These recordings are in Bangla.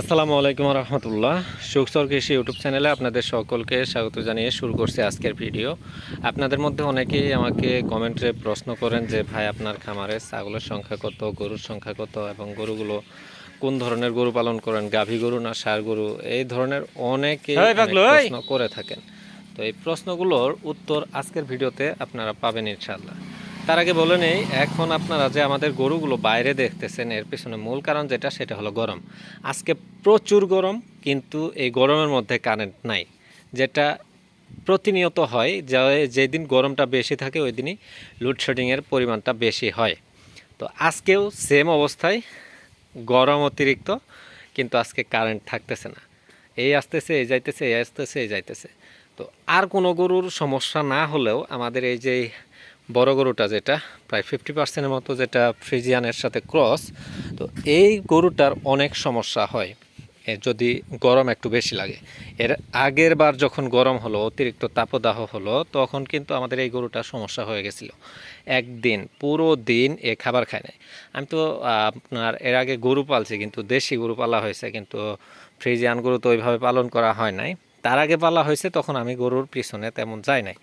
আসসালামু আলাইকুম রহমতুল্লাহ। সুখসর কৃষি ইউটিউব চ্যানেলে আপনাদের সকলকে স্বাগত জানিয়ে শুরু করছি আজকের ভিডিও। আপনাদের মধ্যে অনেকেই আমাকে কমেন্টে প্রশ্ন করেন যে ভাই আপনার খামারে ছাগলের সংখ্যা কত গরুর সংখ্যা কত এবং গরুগুলো কোন ধরনের গরু পালন করেন? গাভী গরু না সার গরু? এই ধরনের অনেকে! প্রশ্ন করে থাকেন। তো এই প্রশ্নগুলোর উত্তর আজকের ভিডিওতে আপনারা পাবেন ইনশাল্লাহ তার আগে বলে নেই, এখন আপনারা যে আমাদের গরুগুলো বাইরে দেখতেছেন, এর পেছনে মূল কারণ যেটা, সেটা হলো গরম। আজকে প্রচুর গরম, কিন্তু এই গরমের মধ্যে কারেন্ট নাই, যেটা প্রতিনিয়ত হয়, যে- যেদিন গরমটা বেশি থাকে ওই দিনই লোডশেডিংয়ের পরিমাণটা বেশি হয়। তো আজকেও সেম অবস্থায়, গরম অতিরিক্ত, কিন্তু আজকে কারেন্ট থাকতেছে না। এই আসতেছে, এই যাইতেছে, এই আসতেছে, এই যাইতেছে। তো আর কোনো গরুর সমস্যা না হলেও আমাদের এই যে বড় গরুটা যেটা, প্রায় ফিফটি পার্সেন্টের মতো যেটা ফ্রিজিয়ানের সাথে ক্রস তো এই গরুটার অনেক সমস্যা হয় যদি গরম একটু বেশি লাগে। এর আগের বার যখন গরম হলো, অতিরিক্ত তাপদাহ হলো, তখন কিন্তু আমাদের এই গরুটার সমস্যা হয়ে গেছিল। একদিন, পুরো দিন এ খাবার খায় নাই। আমি তো আপনার এর আগে গরু পালছি, কিন্তু দেশি গরু পালা হয়েছে, কিন্তু ফ্রিজিয়ান গরু তো ওইভাবে পালন করা হয় নাই। তার আগে পালা হয়েছে, তখন আমি গরুর পিছনে তেমন যাই নাই।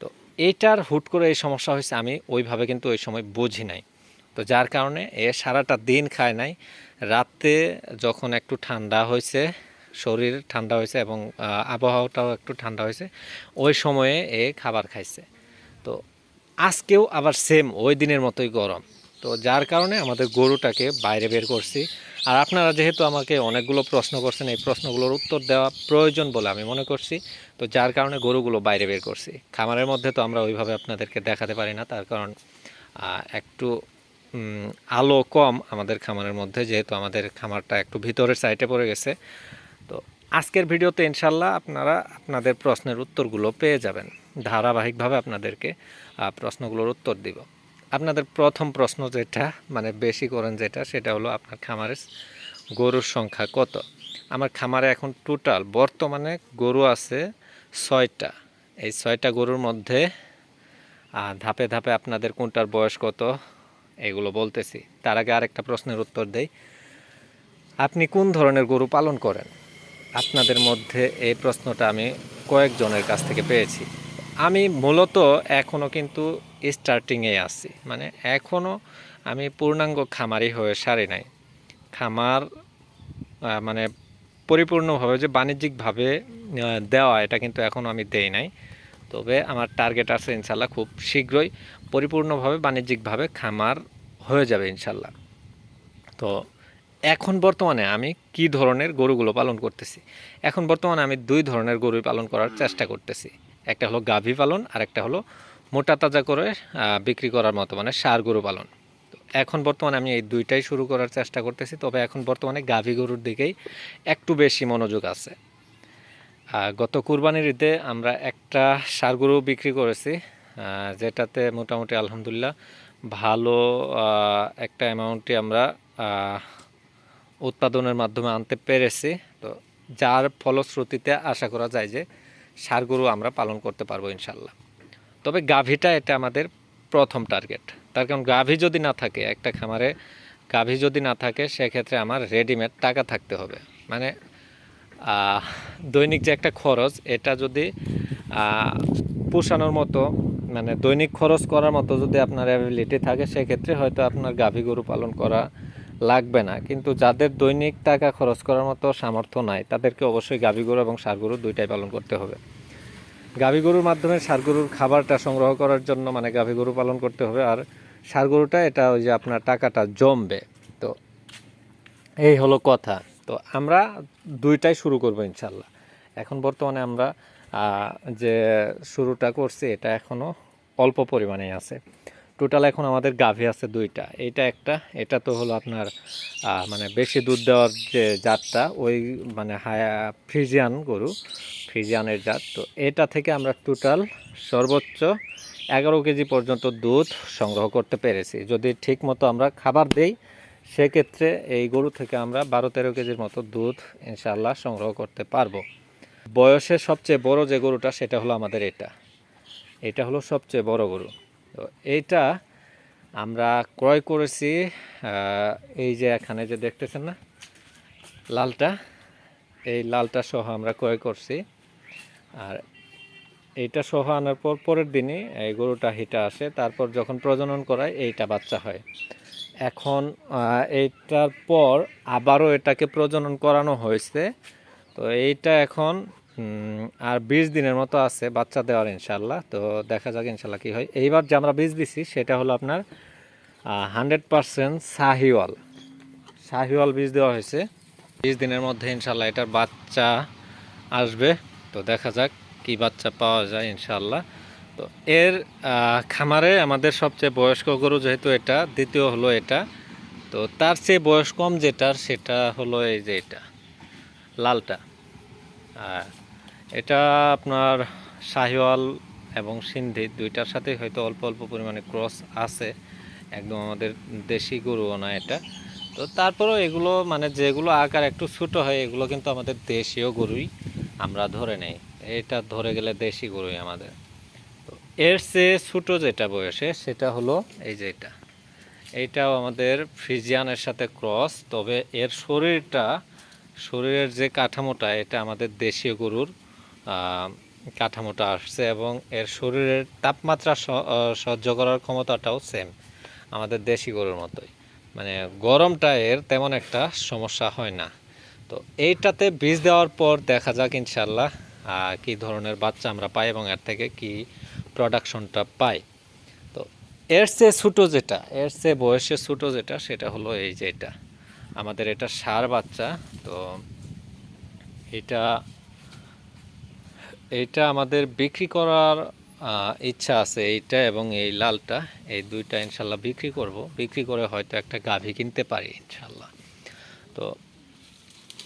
তো এইটার হুট করে এই সমস্যা হয়েছে, আমি ওইভাবে কিন্তু ওই সময় বুঝি নাই। তো যার কারণে এ সারাটা দিন খায় নাই। রাতে যখন একটু ঠান্ডা হয়েছে, শরীর ঠান্ডা হয়েছে এবং আবহাওয়াটাও একটু ঠান্ডা হয়েছে, ওই সময়ে এ খাবার খাইছে। তো আজকেও আবার সেম ওই দিনের মতোই গরম। তো যার কারণে আমাদের গরুটাকে বাইরে বের করছি। আর আপনারা যেহেতু আমাকে অনেকগুলো প্রশ্ন করছেন, এই প্রশ্নগুলোর উত্তর দেওয়া প্রয়োজন বলে আমি মনে করছি। তো যার কারণে গরুগুলো বাইরে বের করছি। খামারের মধ্যে তো আমরা ওইভাবে আপনাদেরকে দেখাতে পারি না, তার কারণ একটু আলো কম আমাদের খামারের মধ্যে, যেহেতু আমাদের খামারটা একটু ভিতরের সাইডে পড়ে গেছে। তো আজকের ভিডিওতে ইনশাল্লাহ আপনারা আপনাদের প্রশ্নের উত্তরগুলো পেয়ে যাবেন। ধারাবাহিকভাবে আপনাদেরকে প্রশ্নগুলোর উত্তর দিব। আপনাদের প্রথম প্রশ্ন যেটা মানে বেশি করেন যেটা, সেটা হলো আপনার খামারের গরুর সংখ্যা কত? আমার খামারে এখন টোটাল বর্তমানে গরু আছে ছয়টা। এই ছয়টা গরুর মধ্যে ধাপে ধাপে আপনাদের কোনটার বয়স কত? এগুলো বলতেছি। তার আগে আরেকটা প্রশ্নের উত্তর দেই। আপনি কোন ধরনের গরু পালন করেন? আপনাদের মধ্যে এই প্রশ্নটা আমি কয়েকজনের কাছ থেকে পেয়েছি। আমি মূলত এখনও কিন্তু স্টার্টিংয়ে আছি। মানে এখনও আমি পূর্ণাঙ্গ খামারি হয়ে সারি নাই। খামার মানে পরিপূর্ণভাবে যে বাণিজ্যিকভাবে দেওয়া, এটা কিন্তু এখনও আমি দেই নাই। তবে আমার টার্গেট আছে ইনশাল্লাহ খুব শীঘ্রই পরিপূর্ণভাবে বাণিজ্যিকভাবে খামার হয়ে যাবে ইনশাল্লাহ। তো এখন বর্তমানে আমি কি ধরনের গরুগুলো পালন করতেছি? এখন বর্তমানে আমি দুই ধরনের গরু পালন করার চেষ্টা করতেছি। একটা হলো গাভী পালন আর একটা হলো মোটা তাজা করে বিক্রি করার মতো মানে সার গরু পালন। এখন বর্তমানে আমি এই দুইটাই শুরু করার চেষ্টা করতেছি, তবে এখন বর্তমানে গাভী গরুর দিকেই একটু বেশি মনোযোগ আছে। গত কুরবানির ঈদে আমরা একটা সার গরু বিক্রি করেছি যেটাতে মোটামুটি আলহামদুলিল্লাহ ভালো একটা অ্যামাউন্টই আমরা উৎপাদনের মাধ্যমে আনতে পেরেছি। তো যার ফলশ্রুতিতে আশা করা যায় যে সার গরু আমরা পালন করতে পারব ইনশাল্লাহ তবে গাভীটা এটা আমাদের প্রথম টার্গেট তার কারণ গাভী যদি না থাকে, একটা খামারে গাভী যদি না থাকে, সেক্ষেত্রে আমার রেডিমেড টাকা থাকতে হবে। মানে দৈনিক যে একটা খরচ, এটা যদি পোষানোর মতো মানে দৈনিক খরচ করার মতো যদি আপনার অ্যাবিলিটি থাকে, সেক্ষেত্রে হয়তো আপনার গাভী গরু পালন করা লাগবে না। কিন্তু যাদের দৈনিক টাকা খরচ করার মতো সামর্থ্য নাই, তাদেরকে অবশ্যই গাভী গরু এবং সার গরু দুইটাই পালন করতে হবে। গাভী গরুর মাধ্যমে সার গরুর খাবারটা সংগ্রহ করার জন্য মানে গাভী গরু পালন করতে হবে। আর সার গরুটা, এটা ওই যে আপনার টাকাটা জমবে। তো এই হলো কথা। তো আমরা দুইটাই শুরু করব ইনশাল্লাহ। এখন বর্তমানে আমরা যে শুরুটা করছি, এটা এখনও অল্প পরিমাণেই আছে। টোটাল এখন আমাদের গাভী আছে দুইটা। এইটা একটা, এটা তো হলো আপনার মানে বেশি দুধ দেওয়ার যে জাতটা, ওই মানে হায়া ফ্রিজিয়ান গরু, ফ্রিজিয়ানের জাত। তো এটা থেকে আমরা টোটাল সর্বোচ্চ এগারো কেজি পর্যন্ত দুধ সংগ্রহ করতে পেরেছি। যদি ঠিক মতো আমরা খাবার দেই, সেক্ষেত্রে এই গরু থেকে আমরা বারো তেরো কেজির মতো দুধ ইনশাল্লাহ সংগ্রহ করতে পারব। বয়সে সবচেয়ে বড় যে গরুটা, সেটা হলো আমাদের এটা। এটা হলো সবচেয়ে বড় গরু। তো এইটা আমরা ক্রয় করেছি এই যে এখানে যে দেখতেছেন না, লালটা, এই লালটা সহ আমরা ক্রয় করছি। আর এইটা সহ আনার পর পরের দিনই এই গরুটা হিটা আসে, তারপর যখন প্রজনন করায় এইটা বাচ্চা হয়। এখন এইটার পর আবারও এটাকে প্রজনন করানো হয়েছে। তো এইটা এখন আর বিশ দিনের মতো আছে, বাচ্চা দেওয়ার ইনশাল্লাহ তো দেখা যাক ইনশাল্লাহ কী হয়। এইবার যে আমরা বীজ দিছি, সেটা হলো আপনার হান্ড্রেড পারসেন্ট শাহিওয়াল। শাহিওয়াল বীজ দেওয়া হয়েছে। বিশ দিনের মধ্যে ইনশাল্লাহ এটার বাচ্চা আসবে। তো দেখা যাক কি বাচ্চা পাওয়া যায় ইনশাল্লাহ তো এর খামারে আমাদের সবচেয়ে বয়স্ক গরু যেহেতু এটা, দ্বিতীয় হলো এটা। তো তার চেয়ে বয়স কম যেটার, সেটা হলো এই যে এটা, লালটা। আর এটা আপনার শাহিওয়াল এবং সিন্ধি দুইটার সাথে হয়তো অল্প অল্প পরিমাণে ক্রস আছে। একদম আমাদের দেশি গরুও না এটা। তো তারপরেও এগুলো মানে যেগুলো আকার একটু ছোটো হয়, এগুলো কিন্তু আমাদের দেশীয় গরুই আমরা ধরে নেই। এটা ধরে গেলে দেশি গরুই আমাদের। তো এর চেয়ে ছোটো যেটা বয়সে, সেটা হলো এই যে এটা। এইটাও আমাদের ফ্রিজিয়ানের সাথে ক্রস তবে এর শরীরটা, শরীরের যে কাঠামোটা, এটা আমাদের দেশীয় গরুর কাঠামোটা আসছে এবং এর শরীরের তাপমাত্রা সহ্য করার ক্ষমতাটাও সেম আমাদের দেশি গরুর মতোই। মানে গরমটা এর তেমন একটা সমস্যা হয় না। তো এইটাতে বীজ দেওয়ার পর দেখা যাক ইনশাল্লাহ কি ধরনের বাচ্চা আমরা পাই এবং এর থেকে কি প্রোডাকশনটা পাই। তো এর চেয়ে ছোটো যেটা, এর চেয়ে বয়সে ছোটো যেটা, সেটা হলো এই যে এটা। আমাদের এটা সার বাচ্চা, তো এটা এইটা আমাদের বিক্রি করার ইচ্ছা আছে এইটা এবং এই লালটা। এই দুইটা ইনশাল্লাহ বিক্রি করব। বিক্রি করে হয়তো একটা গাভী কিনতে পারি ইনশাল্লাহ। তো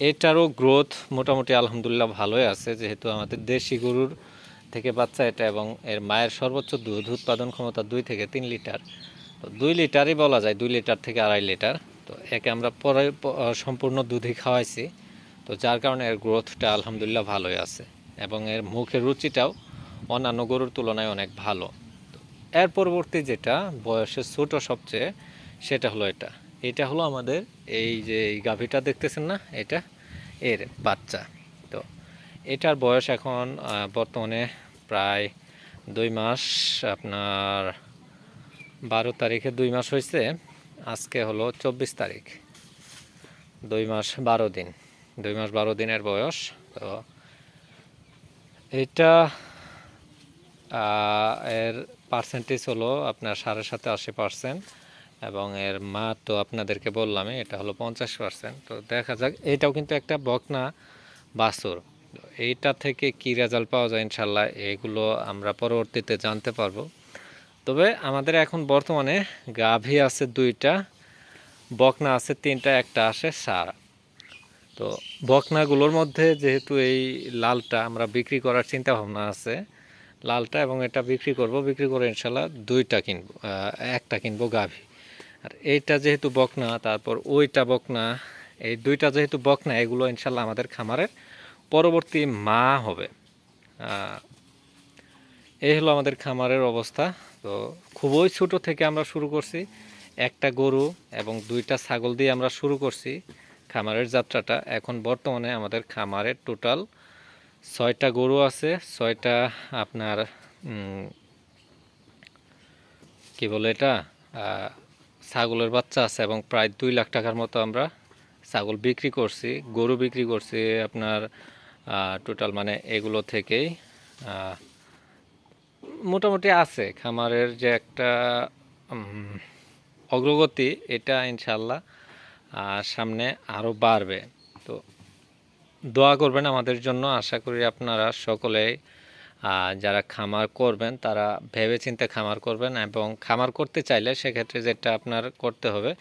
এটারও গ্রোথ মোটামুটি আলহামদুলিল্লাহ ভালোই আছে। যেহেতু আমাদের দেশি গরুর থেকে বাচ্চা এটা এবং এর মায়ের সর্বোচ্চ দুধ উৎপাদন ক্ষমতা দুই থেকে তিন লিটার। তো দুই লিটারই বলা যায়, দুই লিটার থেকে আড়াই লিটার। তো একে আমরা পরে সম্পূর্ণ দুধই খাওয়াইছি। তো যার কারণে এর গ্রোথটা আলহামদুলিল্লাহ ভালোই আছে। এবং এর মুখের রুচিটাও অন্যান্য গরুর তুলনায় অনেক ভালো। এর পরবর্তী যেটা বয়সে ছোট সবচেয়ে, সেটা হলো এটা। এটা হলো আমাদের এই যে এই গাভীটা দেখতেছেন না? এটা এর বাচ্চা। তো এটার বয়স এখন বর্তমানে প্রায় দুই মাস, আপনার বারো তারিখে দুই মাস হয়েছে। আজকে হলো চব্বিশ তারিখ। দুই মাস বারো দিন। দুই মাস বারো দিনের বয়স। তো এটা এর পার্সেন্টেজ হলো আপনার সাড়ে সাথে আশি পার্সেন্ট এবং এর মা তো আপনাদেরকে বললামই, এটা হলো পঞ্চাশ পার্সেন্ট তো দেখা যাক, এটাও কিন্তু একটা বকনা বাসুর এইটা থেকে কি রেজাল্ট পাওয়া যায় ইনশাল্লাহ, এগুলো আমরা পরবর্তীতে জানতে পারব। তবে আমাদের এখন বর্তমানে গাভী আছে দুইটা, বকনা আছে তিনটা, একটা আসে সার। তো বকনাগুলোর মধ্যে যেহেতু এই লালটা আমরা বিক্রি করার চিন্তা ভাবনা আছে, লালটা এবং এটা বিক্রি করব, বিক্রি করে ইনশাল্লাহ দুইটা কিনবো একটা কিনবো গাভী। আর এইটা যেহেতু বকনা, তারপর ওইটা বকনা, এই দুইটা যেহেতু বকনা, এগুলো ইনশাল্লাহ আমাদের খামারের পরবর্তী মা হবে। এই হলো আমাদের খামারের অবস্থা। তো খুবই ছোট থেকে আমরা শুরু করছি, একটা গরু এবং দুইটা ছাগল দিয়ে আমরা শুরু করছি। খামারের যাত্রাটা। এখন বর্তমানে আমাদের খামারের টোটাল ছয়টা গরু আছে, ছয়টা আপনার কি বলে এটা? ছাগলের বাচ্চা আছে এবং প্রায় দুই লাখ টাকার মতো আমরা ছাগল বিক্রি করছি, গরু বিক্রি করছি আপনার টোটাল মানে এগুলো থেকেই মোটামুটি আছে। খামারের যে একটা অগ্রগতি এটা ইনশাল্লাহ আহ, সামনে আরও বাড়বে। তো দোয়া করবেন আমাদের জন্য। আশা করি আপনারা সকলেই যারা খামার করবেন তারা ভেবেচিন্তে খামার করবেন এবং খামার করতে চাইলে সেক্ষেত্রে যেটা আপনার করতে হবে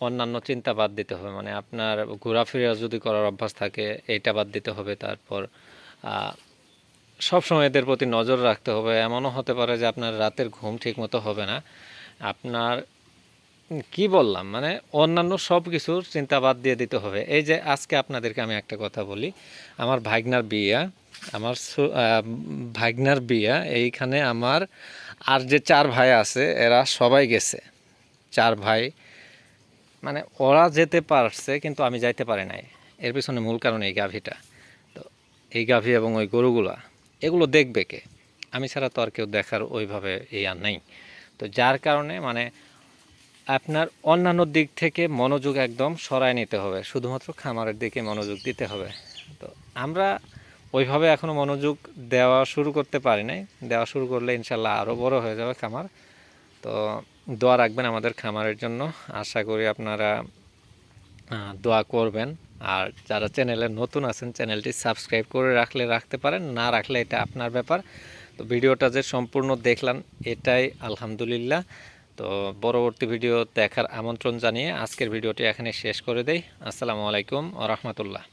অন্যান্য চিন্তা বাদ দিতে হবে। মানে আপনার ঘোরাফেরা যদি করার অভ্যাস থাকে এইটা বাদ দিতে হবে। তারপর সবসময় এদের প্রতি নজর রাখতে হবে। এমনও হতে পারে যে আপনার রাতের ঘুম ঠিকমতো হবে না। আপনার কি বললাম? মানে অন্যান্য সব কিছুর চিন্তা বাদ দিয়ে দিতে হবে। এই যে আজকে আপনাদেরকে আমি একটা কথা বলি। আমার ভাগনার বিয়া, আমার ভাগনার বিয়া, এইখানে আমার আর যে চার ভাই আছে, এরা সবাই গেছে। চার ভাই মানে ওরা যেতে পারছে, কিন্তু আমি যাইতে পারি নাই। এর পিছনে মূল কারণ এই গাভীটা। তো এই গাভী এবং ওই গরুগুলা, এগুলো দেখবে কে? আমি ছাড়া তো আর কেউ দেখার ওইভাবে এই আর নেই। তো যার কারণে মানে আপনার অন্যান্য দিক থেকে মনোযোগ একদম সরায় নিতে হবে। শুধুমাত্র খামারের দিকে মনোযোগ দিতে হবে। তো আমরা ওইভাবে এখনও মনোযোগ দেওয়া শুরু করতে পারি নাই। দেওয়া শুরু করলে ইনশাল্লাহ আরও বড় হয়ে যাবে খামার। তো দোয়া রাখবেন আমাদের খামারের জন্য। আশা করি আপনারা দোয়া করবেন। আর যারা চ্যানেলে নতুন আছেন, চ্যানেলটি সাবস্ক্রাইব করে রাখলে রাখতে পারেন, না রাখলে এটা আপনার ব্যাপার। তো ভিডিওটা যে সম্পূর্ণ দেখলাম, এটাই আলহামদুলিল্লাহ। তো পরবর্তী ভিডিও দেখার আমন্ত্রণ জানিয়ে আজকের ভিডিওটি এখানে শেষ করে দেই। আসসালামু আলাইকুম ও রহমতুল্লাহ।